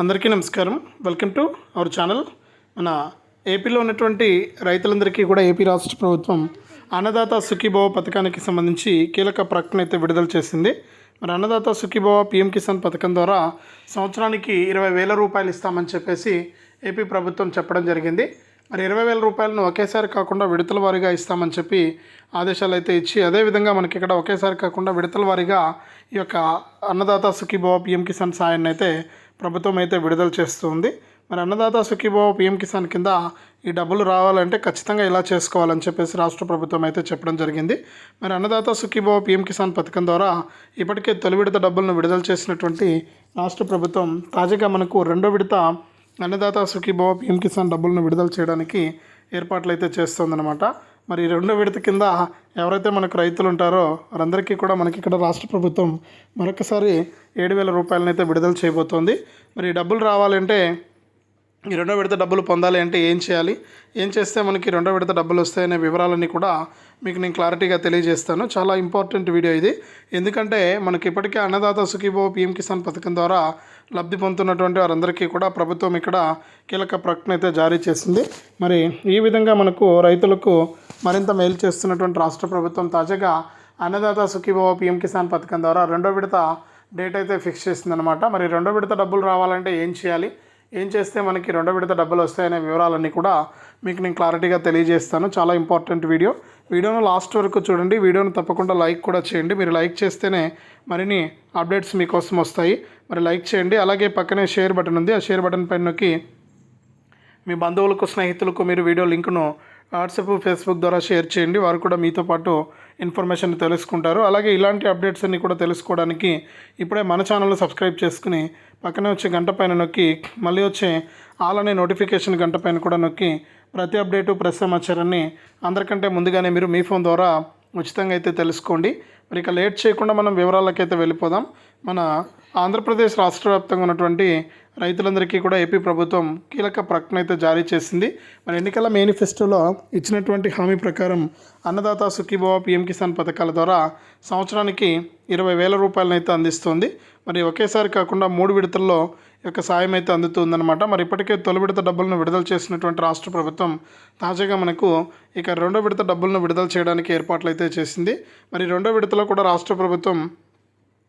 అందరికీ నమస్కారం. Welcome to our channel. మన ఏపీలో ఉన్నటువంటి రైతులందరికీ కూడా ఏపీ రాష్ట్ర ప్రభుత్వం అన్నదాత సుఖీభవ పథకానికి సంబంధించి కీలక ప్రకటన అయితే విడుదల చేసింది. మరి అన్నదాత సుఖీభవ పిఎం కిసాన్ పథకం ద్వారా సంవత్సరానికి ఇరవై వేల రూపాయలు ఇస్తామని చెప్పేసి ఏపీ ప్రభుత్వం చెప్పడం జరిగింది. మరి ఇరవై వేల రూపాయలను ఒకేసారి కాకుండా విడతల వారీగా ఇస్తామని చెప్పి ఆదేశాలు అయితే ఇచ్చి అదేవిధంగా మనకి ఇక్కడ ఒకేసారి కాకుండా విడతల వారీగా ఈ యొక్క అన్నదాత సుఖీభవ పిఎం కిసాన్ సాయాన్ని అయితే ప్రభుత్వం అయితే విడుదల చేస్తుంది. మరి అన్నదాత సుఖీభావ పిఎం కిసాన్ కింద ఈ డబ్బులు రావాలంటే ఖచ్చితంగా ఇలా చేసుకోవాలని చెప్పేసి రాష్ట్ర ప్రభుత్వం అయితే చెప్పడం జరిగింది. మరి అన్నదాత సుఖీభావ పిఎం కిసాన్ పథకం ద్వారా ఇప్పటికే తొలి విడత డబ్బులను విడుదల చేసినటువంటి రాష్ట్ర ప్రభుత్వం తాజాగా మనకు రెండో విడత అన్నదాత సుఖీభావ పిఎం కిసాన్ డబ్బులను విడుదల చేయడానికి ఏర్పాట్లు అయితే చేస్తుందన్నమాట. మరి రెండో విడత కింద ఎవరైతే మనకు రైతులు ఉంటారో వారందరికీ కూడా మనకి ఇక్కడ రాష్ట్ర ప్రభుత్వం మరొకసారి ఏడు వేల రూపాయలనైతే విడుదల చేయబోతోంది. మరి డబ్బులు రావాలంటే ఈ రెండో విడత డబ్బులు పొందాలి అంటే ఏం చేయాలి? ఏం చేస్తే మనకి రెండో విడత డబ్బులు వస్తాయనే వివరాలన్నీ కూడా మీకు నేను క్లారిటీగా తెలియజేస్తాను. చాలా ఇంపార్టెంట్ వీడియో ఇది. ఎందుకంటే మనకి ఇప్పటికే అన్నదాత సుఖీభో పిఎం కిసాన్ పథకం ద్వారా లబ్ధి పొందుతున్నటువంటి వారందరికీ కూడా ప్రభుత్వం ఇక్కడ కీలక ప్రకటన అయితే జారీ చేసింది. మరి ఈ విధంగా మనకు రైతులకు మరింత మేలు చేస్తున్నటువంటి రాష్ట్ర ప్రభుత్వం తాజాగా అన్నదాత సుఖీభవ పిఎం కిసాన్ పథకం ద్వారా రెండో విడత డేట్ అయితే ఫిక్స్ చేసిందనమాట మరి రెండో విడత డబ్బులు రావాలంటే ఏం చేయాలి? ఏం చేస్తే మనకి రెండో విడత డబ్బులు వస్తాయనే వివరాలన్నీ కూడా మీకు నేను క్లారిటీగా తెలియజేస్తాను. చాలా ఇంపార్టెంట్ వీడియో. వీడియోను లాస్ట్ వరకు చూడండి. వీడియోను తప్పకుండా లైక్ కూడా చేయండి. మీరు లైక్ చేస్తేనే మరిన్ని అప్డేట్స్ మీకోసం వస్తాయి. మరి లైక్ చేయండి. అలాగే పక్కనే షేర్ బటన్ ఉంది. ఆ షేర్ బటన్ పైన నొక్కి మీ బంధువులకు స్నేహితులకు మీరు వీడియో లింక్ను వాట్సాప్ ఫేస్బుక్ ద్వారా షేర్ చేయండి. వారు కూడా మీతో పాటు ఇన్ఫర్మేషన్ తెలుసుకుంటారు. అలాగే ఇలాంటి అప్డేట్స్ అన్ని కూడా తెలుసుకోవడానికి ఇప్పుడే మన ఛానల్ సబ్స్క్రైబ్ చేసుకుని పక్కనే వచ్చే గంట పైన నొక్కి మళ్ళీ వచ్చే ఆల్ అనే నోటిఫికేషన్ గంట పైన కూడా నొక్కి ప్రతి అప్డేటు ప్రతి సమాచారాన్ని అందరికంటే ముందుగానే మీరు మీ ఫోన్ ద్వారా ఉచితంగా అయితే తెలుసుకోండి. మరి ఇక లేట్ చేయకుండా మనం వివరాలకైతే వెళ్ళిపోదాం. మన ఆంధ్రప్రదేశ్ రాష్ట్ర వ్యాప్తంగా ఉన్నటువంటి రైతులందరికీ కూడా ఏపీ ప్రభుత్వం కీలక ప్రకటన అయితే జారీ చేసింది. మరి ఎన్నికల మేనిఫెస్టోలో ఇచ్చినటువంటి హామీ ప్రకారం అన్నదాత సుఖీభవ పిఎం కిసాన్ పథకాల ద్వారా సంవత్సరానికి ఇరవై వేల రూపాయలనైతే అందిస్తుంది. మరి ఒకేసారి కాకుండా మూడు విడతల్లో యొక్క సాయం అయితే అందుతుందన్నమాట. మరి ఇప్పటికే తొలి విడత డబ్బులను విడుదల చేసినటువంటి రాష్ట్ర ప్రభుత్వం తాజాగా మనకు ఇక రెండో విడత డబ్బులను విడుదల చేయడానికి ఏర్పాట్లు అయితే చేసింది. మరి రెండో విడతలో కూడా రాష్ట్ర ప్రభుత్వం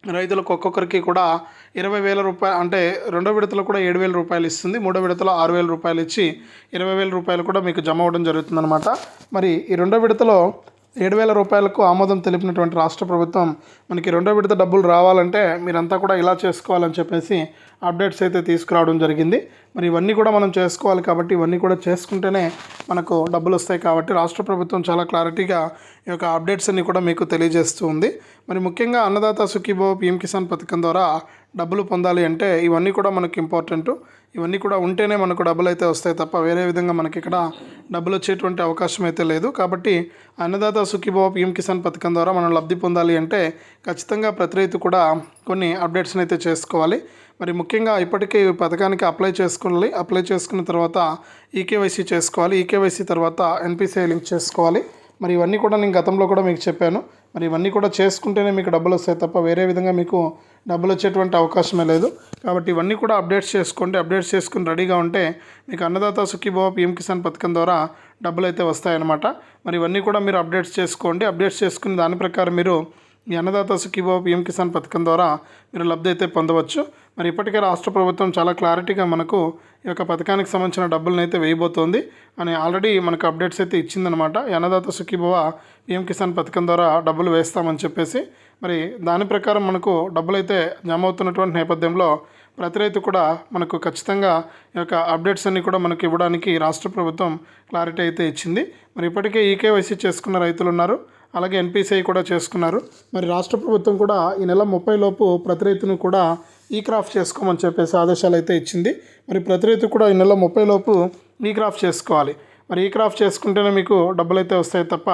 రైతులకు ఒక్కొక్కరికి కూడా ఇరవై వేల రూపాయలు అంటే రెండో విడతలో కూడా ఏడు వేల రూపాయలు ఇస్తుంది మూడో విడతలో ఆరు వేల రూపాయలు ఇచ్చి ఇరవై వేల రూపాయలు కూడా మీకు జమ అవ్వడం జరుగుతుందన్నమాట. మరి ఈ రెండో విడతలో ఏడు వేల రూపాయలకు ఆమోదం తెలిపినటువంటి రాష్ట్ర ప్రభుత్వం మనకి రెండో విడత డబ్బులు రావాలంటే మీరంతా కూడా ఇలా చేసుకోవాలని చెప్పేసి అప్డేట్స్ అయితే తీసుకురావడం జరిగింది. మరి ఇవన్నీ కూడా మనం చేసుకోవాలి కాబట్టి ఇవన్నీ కూడా చేసుకుంటేనే మనకు డబ్బులు వస్తాయి కాబట్టి రాష్ట్ర ప్రభుత్వం చాలా క్లారిటీగా యొక్క అప్డేట్స్ అన్ని కూడా మీకు తెలియజేస్తూ ఉంది. మరి ముఖ్యంగా అన్నదాత సుఖీభో పిఎం కిసాన్ పథకం ద్వారా డబ్బులు పొందాలి అంటే ఇవన్నీ కూడా మనకు ఇంపార్టెంట్ ఇవన్నీ కూడా ఉంటేనే మనకు డబ్బులు అయితే వస్తాయి తప్ప వేరే విధంగా మనకి ఇక్కడ డబ్బులు వచ్చేటువంటి అవకాశం అయితే లేదు. కాబట్టి అన్నదాత సుఖీభవ పీఎం కిసాన్ పథకం ద్వారా మనం లబ్ధి పొందాలి అంటే ఖచ్చితంగా ప్రతి రైతు కూడా కొన్ని అప్డేట్స్ని అయితే చేసుకోవాలి. మరి ముఖ్యంగా ఇప్పటికే ఈ పథకానికి అప్లై చేసుకోవాలి అప్లై చేసుకున్న తర్వాత ఈకేవైసీ చేసుకోవాలి ఈకేవైసీ తర్వాత ఎన్పిసిఐ లింక్ చేసుకోవాలి. మరి ఇవన్నీ కూడా నేను గతంలో కూడా మీకు చెప్పాను. మరి ఇవన్నీ కూడా చేసుకుంటేనే మీకు డబ్బులు వస్తాయి తప్ప వేరే విధంగా మీకు డబ్బులు వచ్చేటువంటి అవకాశమే లేదు. కాబట్టి ఇవన్నీ కూడా అప్డేట్స్ చేసుకోండి. అప్డేట్స్ చేసుకుని రెడీగా ఉంటే మీకు అన్నదాత సుఖీభవ పిఎం కిసాన్ పథకం ద్వారా డబ్బులు అయితే వస్తాయన్నమాట. మరి ఇవన్నీ కూడా మీరు అప్డేట్స్ చేసుకోండి. అప్డేట్స్ చేసుకుని దాని ప్రకారం మీరు మీ అన్నదాత సుఖీభవ పిఎం కిసాన్ పథకం ద్వారా మీరు లబ్ధి అయితే పొందవచ్చు. మరి ఇప్పటికే రాష్ట్ర ప్రభుత్వం చాలా క్లారిటీగా మనకు ఈ యొక్క పథకానికి సంబంధించిన డబ్బులను అయితే వేయబోతోంది. అని ఆల్రెడీ మనకు అప్డేట్స్ అయితే ఇచ్చిందనమాట. అన్నదాత సుఖీభవ పిఎం కిసాన్ పథకం ద్వారా డబ్బులు వేస్తామని చెప్పేసి. మరి దాని ప్రకారం మనకు డబ్బులు అయితే జమ అవుతున్నటువంటి నేపథ్యంలో ప్రతి రైతు కూడా మనకు ఖచ్చితంగా ఈ యొక్క అప్డేట్స్ అన్ని కూడా మనకు ఇవ్వడానికి రాష్ట్ర ప్రభుత్వం క్లారిటీ అయితే ఇచ్చింది. మరి ఇప్పటికే ఈకేవైసీ చేసుకున్న రైతులు ఉన్నారు. అలాగే ఎన్పిసిఐ కూడా చేసుకున్నారు. మరి రాష్ట్ర ప్రభుత్వం కూడా ఈ నెల ముప్పై లోపు ప్రతి రైతును కూడా ఈ క్రాఫ్ట్ చేసుకోమని చెప్పేసి ఆదేశాలు అయితే ఇచ్చింది. మరి ప్రతి రైతు కూడా ఈ నెల ముప్పై లోపు ఈ క్రాఫ్ట్ చేసుకోవాలి. మరి ఈ క్రాఫ్ట్ చేసుకుంటేనే మీకు డబ్బులు అయితే వస్తాయి తప్ప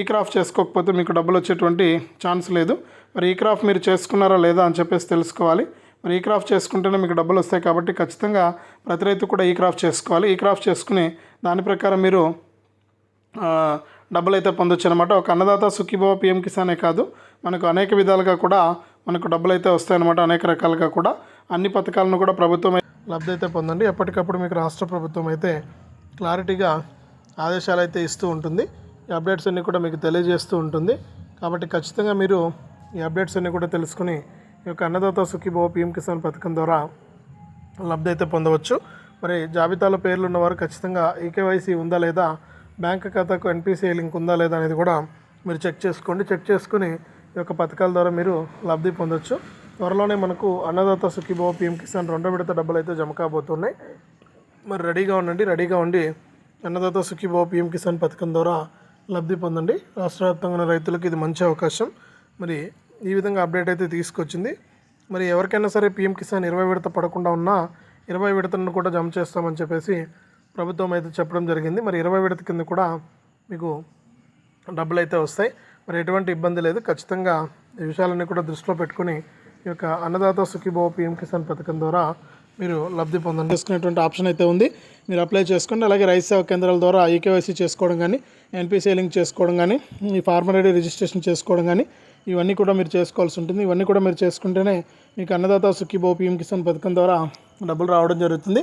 ఈ క్రాఫ్ట్ చేసుకోకపోతే మీకు డబ్బులు వచ్చేటువంటి ఛాన్స్ లేదు. మరి ఈ క్రాఫ్ట్ మీరు చేసుకున్నారా లేదా అని చెప్పేసి తెలుసుకోవాలి. మరి ఈ క్రాఫ్ట్ చేసుకుంటేనే మీకు డబ్బులు వస్తాయి కాబట్టి ఖచ్చితంగా ప్రతి రైతు కూడా ఈ క్రాఫ్ట్ చేసుకోవాలి. ఈ క్రాఫ్ట్ చేసుకుని దాని ప్రకారం మీరు డబ్బులు అయితే పొందొచ్చు అనమాట ఒక అన్నదాత సుఖీభవ పిఎం కిసానే కాదు. మనకు అనేక విధాలుగా కూడా మనకు డబ్బులు అయితే వస్తాయన్నమాట అనేక రకాలుగా కూడా. అన్ని పథకాలను కూడా ప్రభుత్వం లబ్ధి అయితే పొందండి. ఎప్పటికప్పుడు మీకు రాష్ట్ర ప్రభుత్వం అయితే క్లారిటీగా ఆదేశాలు అయితే ఇస్తూ ఉంటుంది. ఈ అప్డేట్స్ అన్నీ కూడా మీకు తెలియజేస్తూ ఉంటుంది. కాబట్టి ఖచ్చితంగా మీరు ఈ అప్డేట్స్ అన్నీ కూడా తెలుసుకుని ఈ యొక్క అన్నదాత సుఖీభవ పిఎం కిసాన్ పథకం ద్వారా లబ్ధి అయితే పొందవచ్చు. మరి జాబితాలో పేర్లు ఉన్నవారు ఖచ్చితంగా ఈకేవైసీ ఉందా లేదా? బ్యాంక్ ఖాతాకు ఎన్పిసిఐ లింక్ ఉందా లేదా అనేది కూడా మీరు చెక్ చేసుకోండి. చెక్ చేసుకుని ఈ యొక్క పథకాల ద్వారా మీరు లబ్ధి పొందొచ్చు. త్వరలోనే మనకు అన్నదాత సుఖీభవ పిఎం కిసాన్ రెండో విడత డబ్బులు అయితే జమ కాబోతున్నాయి. మరి రెడీగా ఉండండి రెడీగా ఉండి అన్నదాత సుఖీభవ పిఎం కిసాన్ పథకం ద్వారా లబ్ధి పొందండి. రాష్ట్ర వ్యాప్తంగా ఉన్న రైతులకు ఇది మంచి అవకాశం. మరి ఈ విధంగా అప్డేట్ అయితే తీసుకొచ్చింది. మరి ఎవరికైనా సరే పిఎం కిసాన్ ఇరవై విడత పడకుండా ఉన్నా ఇరవై విడతలను కూడా జమ చేస్తామని చెప్పేసి ప్రభుత్వం అయితే చెప్పడం జరిగింది. మరి ఇరవై విడత కింద కూడా మీకు డబ్బులు అయితే వస్తాయి. మరి ఎటువంటి ఇబ్బంది లేదు. ఖచ్చితంగా ఈ విషయాలన్నీ కూడా దృష్టిలో పెట్టుకుని ఈ యొక్క అన్నదాత సుఖీభావ పిఎం కిసాన్ పథకం ద్వారా మీరు లబ్ధి పొందండి. చేసుకునేటువంటి ఆప్షన్ అయితే ఉంది. మీరు అప్లై చేసుకోండి. అలాగే రైతు సేవా కేంద్రాల ద్వారా ఈకేవైసీ చేసుకోవడం కానీ ఎన్పిసిఐ లింక్ చేసుకోవడం కానీ ఈ ఫార్మర్ ఐడి రిజిస్ట్రేషన్ చేసుకోవడం కానీ ఇవన్నీ కూడా మీరు చేసుకోవాల్సి ఉంటుంది. ఇవన్నీ కూడా మీరు చేసుకుంటేనే మీకు అన్నదాత సుఖీభావ పిఎం కిసాన్ పథకం ద్వారా డబ్బులు రావడం జరుగుతుంది.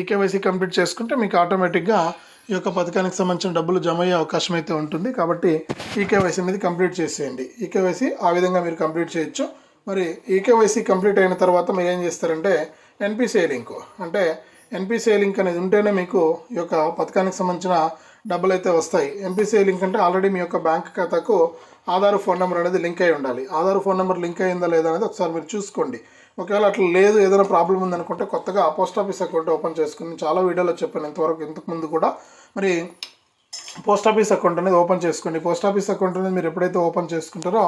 ఈ కేవైసీ కంప్లీట్ చేసుకుంటే మీకు ఆటోమేటిక్గా ఈ యొక్క పథకానికి సంబంధించిన డబ్బులు జమ అయ్యే అవకాశం అయితే ఉంటుంది. కాబట్టి ఈకేవైసీ అనేది కంప్లీట్ చేసేయండి. ఈకేవైసీ ఆ విధంగా మీరు కంప్లీట్ చేయొచ్చు. మరి ఈకేవైసీ కంప్లీట్ అయిన తర్వాత మీరు ఏం చేస్తారంటే ఎన్పిసిఐ లింక్. అంటే ఎన్పిసిఐ లింక్ అనేది ఉంటేనే మీకు ఈ యొక్క పథకానికి సంబంధించిన డబ్బులు అయితే వస్తాయి. ఎన్పిసిఐ లింక్ అంటే ఆల్రెడీ మీ యొక్క బ్యాంక్ ఖాతాకు ఆధార్ ఫోన్ నెంబర్ అనేది లింక్ అయి ఉండాలి. ఆధార్ ఫోన్ నెంబర్ లింక్ అయిందా లేదా అనేది ఒకసారి మీరు చూసుకోండి. ఒకవేళ అట్లా లేదు ఏదైనా ప్రాబ్లం ఉందనుకుంటే కొత్తగా పోస్ట్ ఆఫీస్ అకౌంట్ ఓపెన్ చేసుకుని చాలా వీడియోలో చెప్పాను ఇంతవరకు ఇంతకుముందు కూడా. మరి పోస్ట్ ఆఫీస్ అకౌంట్ అనేది ఓపెన్ చేసుకోండి. పోస్ట్ ఆఫీస్ అకౌంట్ అనేది మీరు ఎప్పుడైతే ఓపెన్ చేసుకుంటారో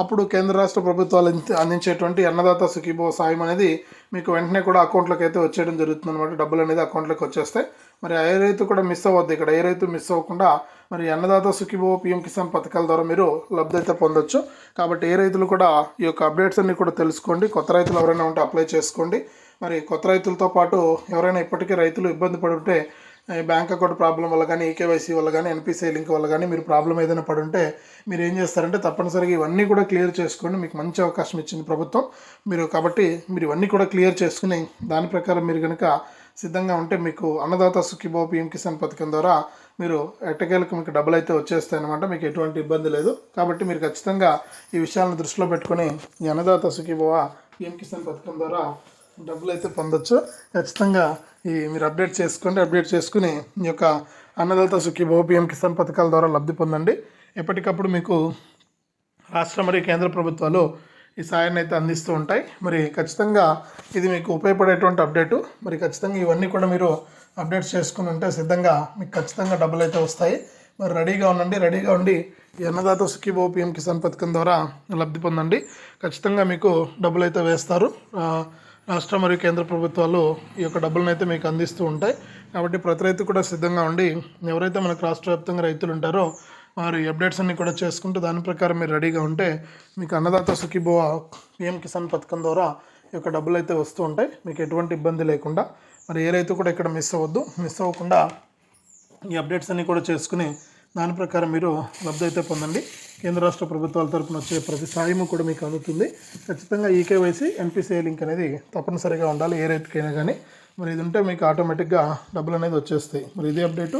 అప్పుడు కేంద్ర రాష్ట్ర ప్రభుత్వాలు అందించేటువంటి అన్నదాత సుఖీభో సాయం అనేది మీకు వెంటనే కూడా అకౌంట్లోకి అయితే వచ్చేయడం జరుగుతుంది అనమాట డబ్బులు అనేది అకౌంట్లోకి వచ్చేస్తాయి. మరి ఏ రైతు కూడా మిస్ అవ్వద్దు. ఇక్కడ ఏ రైతు మిస్ అవ్వకుండా మరి అన్నదాత సుఖీభవ పిఎం కిసాన్ పథకాల ద్వారా మీరు లబ్ధి అయితే పొందొచ్చు. కాబట్టి ఏ రైతులు కూడా ఈ యొక్క అప్డేట్స్ అన్ని కూడా తెలుసుకోండి. కొత్త రైతులు ఎవరైనా ఉంటే అప్లై చేసుకోండి. మరి కొత్త రైతులతో పాటు ఎవరైనా ఇప్పటికీ రైతులు ఇబ్బంది పడుంటే ఉంటే బ్యాంక్ అకౌంట్ ప్రాబ్లం వల్ల కానీ ఈకేవైసీ వల్ల కానీ ఎన్పిసిఐ లింక్ వల్ల కానీ మీరు ప్రాబ్లం ఏదైనా పడి ఉంటే మీరు ఏం చేస్తారంటే తప్పనిసరిగా ఇవన్నీ కూడా క్లియర్ చేసుకోండి. మీకు మంచి అవకాశం ఇచ్చింది ప్రభుత్వం. మీరు కాబట్టి మీరు ఇవన్నీ కూడా క్లియర్ చేసుకుని దాని ప్రకారం మీరు కనుక సిద్ధంగా ఉంటే మీకు అన్నదాత సుఖీబో పిఎం కిసాన్ పథకం ద్వారా మీరు ఎట్టకేలకు మీకు డబ్బులు అయితే వచ్చేస్తాయి అనమాట మీకు ఎటువంటి ఇబ్బంది లేదు. కాబట్టి మీరు ఖచ్చితంగా ఈ విషయాలను దృష్టిలో పెట్టుకొని ఈ అన్నదాత సుఖీభావ పిఎం కిసాన్ పథకం ద్వారా డబ్బులు అయితే పొందొచ్చు. ఖచ్చితంగా ఈ మీరు అప్డేట్ చేసుకోండి. అప్డేట్ చేసుకుని ఈ యొక్క అన్నదాత సుఖీభావ పిఎం కిసాన్ పథకాల ద్వారా లబ్ధి పొందండి. ఎప్పటికప్పుడు మీకు రాష్ట్ర మరియు కేంద్ర ప్రభుత్వాలు ఈ సాయాన్ని అయితే అందిస్తూ ఉంటాయి. మరి ఖచ్చితంగా ఇది మీకు ఉపయోగపడేటువంటి అప్డేటు. మరి ఖచ్చితంగా ఇవన్నీ కూడా మీరు అప్డేట్స్ చేసుకుని ఉంటే సిద్ధంగా మీకు ఖచ్చితంగా డబ్బులు అయితే వస్తాయి. మరి రెడీగా ఉండండి. రెడీగా ఉండి ఈ అన్నదాత సుఖీభో పిఎం కిసాన్ పథకం ద్వారా లబ్ధి పొందండి. ఖచ్చితంగా మీకు డబ్బులు అయితే వేస్తారు. రాష్ట్ర మరియు కేంద్ర ప్రభుత్వాలు ఈ యొక్క డబ్బులను అయితే మీకు అందిస్తూ ఉంటాయి. కాబట్టి ప్రతి రైతు కూడా సిద్ధంగా ఉండి ఎవరైతే మనకు రాష్ట్ర వ్యాప్తంగా రైతులు ఉంటారో వారు అప్డేట్స్ అన్నీ కూడా చేసుకుంటూ దాని ప్రకారం మీరు రెడీగా ఉంటే మీకు అన్నదాత సుఖీభవ పిఎం కిసాన్ పథకం ద్వారా ఈ యొక్క డబ్బులు అయితే వస్తూ ఉంటాయి. మీకు ఎటువంటి ఇబ్బంది లేకుండా మరి ఏ రైతు కూడా ఇక్కడ మిస్ అవ్వద్దు. మిస్ అవ్వకుండా ఈ అప్డేట్స్ అన్నీ కూడా చేసుకుని దాని ప్రకారం మీరు లబ్ధి అయితే పొందండి. కేంద్ర రాష్ట్ర ప్రభుత్వాల తరపున వచ్చే ప్రతి సాయము కూడా మీకు అందుతుంది. ఖచ్చితంగా ఈకేవైసీ ఎన్పిసిఐ లింక్ అనేది తప్పనిసరిగా ఉండాలి. ఏ రైతుకైనా కానీ మరి ఇది ఉంటే మీకు ఆటోమేటిక్గా డబ్బులు అనేది వచ్చేస్తాయి. మరి ఇదే అప్డేటు